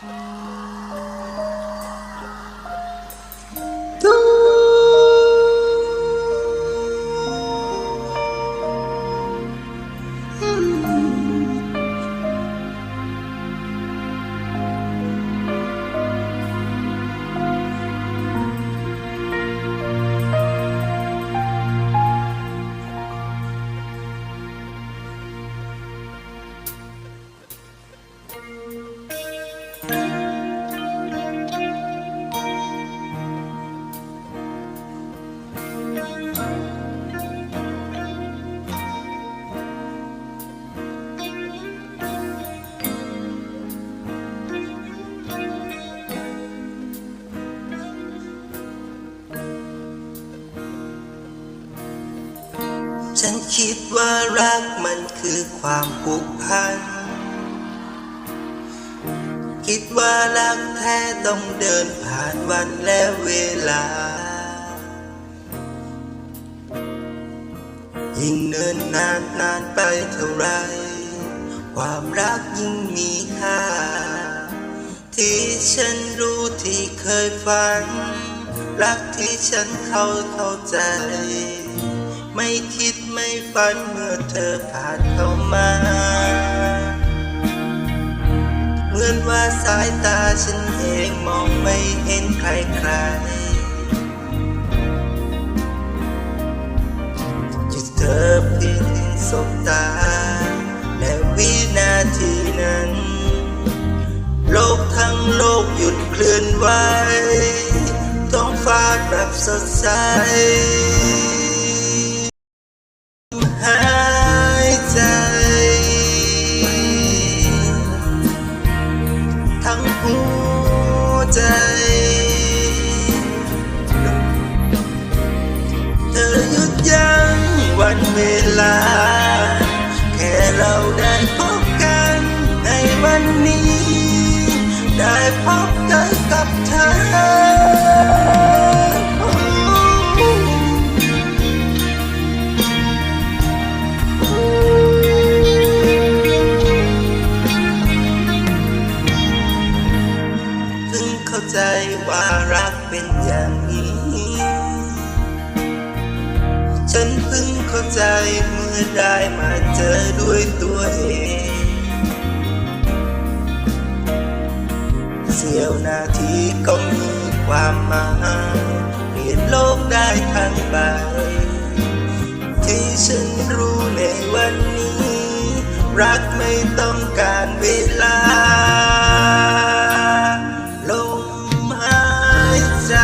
ฉั คิดว่ารักมันคือความผูกพัน คิดว่ารักแท้ต้องเดินผ่านวันและเวลา ยิ่งเนินนานนานไปเท่าไร ความรักยิ่งมีค่า ที่ฉันรู้ที่เคยฝัน รักที่ฉันเข้าเข้าใจ ไม่คิดไม่ฝันเมื่อเธอผ่านเข้ามา เหมือนว่าสายตาฉันเองมองไม่เห็นใครใครๆจะเธอเพียงสบตา และวินาทีนั้น โลกทั้งโลกหยุดเคลื่อนไหวท้องฟ้ากลับสดใส ยั้งวันเวลา แค่เราได้พบกันในวันนี้ ได้พบกันกับเธอเพิ่งเข้าใจว่ารักเป็นอย่างนี้ ฉันเพิ่งเข้าใจเมื่อได้มาเจอด้วยตัวเองเสี้ยวนาทีก็มีความหมายเปลี่ยนโลกได้ทั้งใบที่ฉันรู้ในวันนี้ รักไม่ต้องการเวลา ลมหายใจ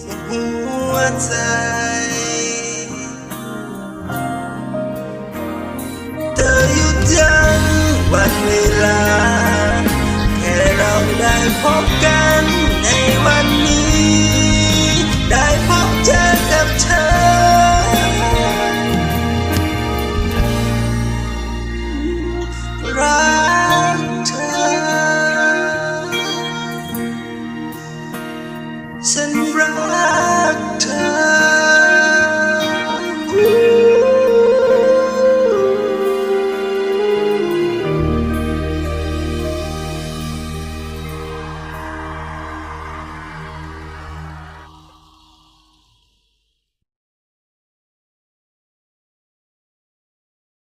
ที่หัวใจ เธอหยุดยั้งวันเวลา แค่เราได้พบกัน